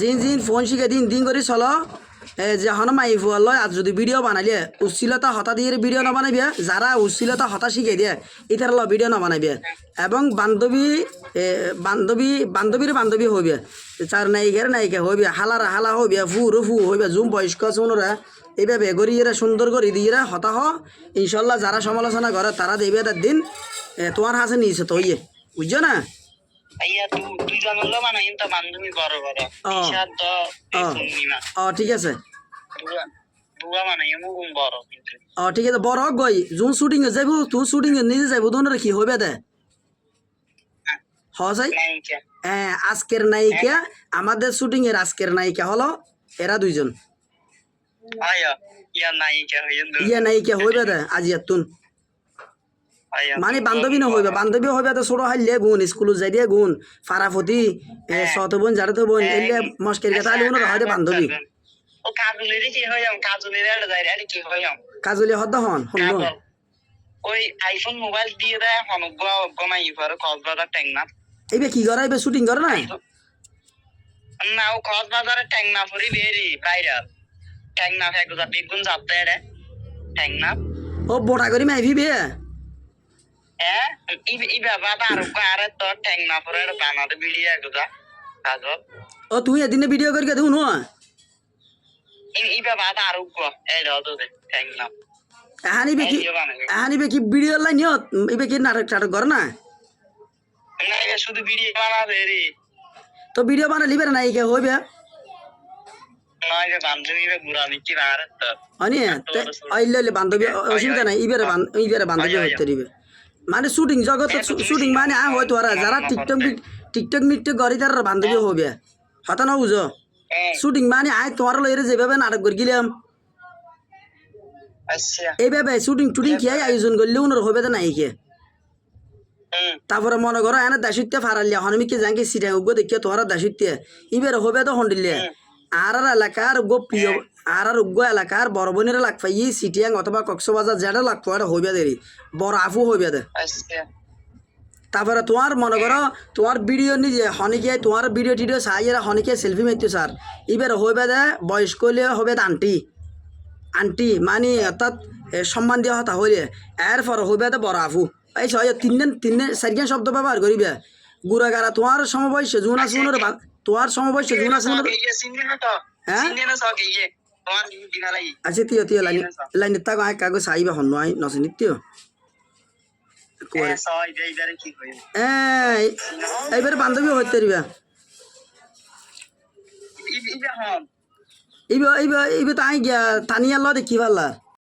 জিন জিন ফোন শিখে দিন দিন করে চলো। এ যে হন মাই ফুয়াল লয় আর যদি ভিডিও বানাইলে উচ্ছিলতা হতা দিয়ে ভিডিও না বানাইবে যারা উচ্ছিলতা হতা শিখে দিয়ে ইতার ল ভিডিও না এবং বান্ধবী বান্ধবী বান্ধবীর বান্ধবী হইবে চার নায়িকার নায়িকা হইবে হালার হালা হইবে ফুর ফু হইবে জুম বয়স্ক শুনরা এইভাবে গড়ি এরা সুন্দর করে দিয়ে হতা হ। ইনশাল্লাহ যারা সমালোচনা করে তারা দেবে তার দিন তোমার হাসে নিয়েছে তো ইয়ে বুঝছ না? ঠিক আছে। মানে ঠিক আছে। বড় হোক গই যোন শুটিং এ যাইব তুই শুটিং নিজে যাইব কি দে? হসাই নায়িকা। হ্যাঁ আজকের নায়িকা আমাদের শুটিং এর আজকের নায়িকা হলো এরা দুইজন। ইয়া নায়িকা হইবে দে আজি তুন। মানে বান্ধবী ন হইবে বান্ধবী হইবে তো ছোট হাইলে গুণ স্কুল যাই দিয়ে গুণ ফারাফতি সত বোন জারে তো বোন এলে মস্কের কথা আলি হয় বান্ধবী কাজলি হদ্দ হন ওই আইফোন মোবাইল দিয়ে দেয় হনগ্য গমাই পারে কক্সবাজার টেংনা এইবে কি করে এইবে শুটিং করে না না ও কক্সবাজারে টেংনা ফুরি বেরি ভাইরাল টেংনা ফেকুজা বেগুন যাতে রে টেংনা। ও বোটা করি মাইভি বে। ও তুই এদিনে ভিডিও করি কে দেখুন ই- ই বাবা আর এই দাও তো টেংনা এহানি বে কি ভিডিও বানাবে এহানি বে কি ভিডিও লাইন নিয়ত? এবে কি নাটক টাটক করে না? শুধু ভিডিও বানাবে রে। তো ভিডিও বানালি বেড়ে নায়িকা হইবে? নয় যে বান্ধবী অসুবিধা নাই ইবেরে ইবেরে বান্ধবী হইতে দিবে। মানে শুটিং জগৎ শুটিং মানে আ হয়তো ওরা যারা টিকটক টিকটক মিকটক করি তার বান্ধবী হইবে হতা না বুঝো? হ্যাঁ। শুটিং মানে আয় তোমার লইরে যেভাবে নাটক করে গেলাম। আচ্ছা। এইভাবে শুটিং টুটিং কি আয়োজন করলে উনার হইবে তো নাই কে? তারপরে মনে করো এনে দাসিত্য ফারালিয়া হনমিকে যাকে সিটা উগ্র দেখিয়ে তোমার দাসিত্য ইবের হবে তো হন্ডিলে। আর আর এলাকার গো প্রিয় আর আর উগ্র এলাকার বড় বোনের লাগ পাই সিটিয়াং অথবা কক্সবাজার যেটা লাগ পাওয়া হইবে দেরি বড় আফু হইবে দে। আচ্ছা। তারপরে তোমার মনে করো তোমার ভিডিও নিজে হনিকে তোমার ভিডিও টিডিও এরা হনিকে সেলফি মারতে স্যার এবার হইবে দে বয়স্ক হইলে হবে আন্টি আন্টি মানে অর্থাৎ সম্মান দেওয়া হতা হইলে। এরপর হইবে দে বড় আফু। এই ছয় তিনদিন তিনদিন চারিখান শব্দ ব্যবহার করিবে গুড়াগারা তোমার সমবয়স জুন মনে হয়, তোমার সমবয়স জুন আছে মনে হয়। আচ্ছা তিয় তিয় লাইন লাইন তাক আয় কাগজ চাইবা হন নয় নছে নিত্য এ এইবারে বান্ধবী হইতে দিবা এইবার এইবার এইবার তো আই গিয়া তানিয়া ল দেখি পারলা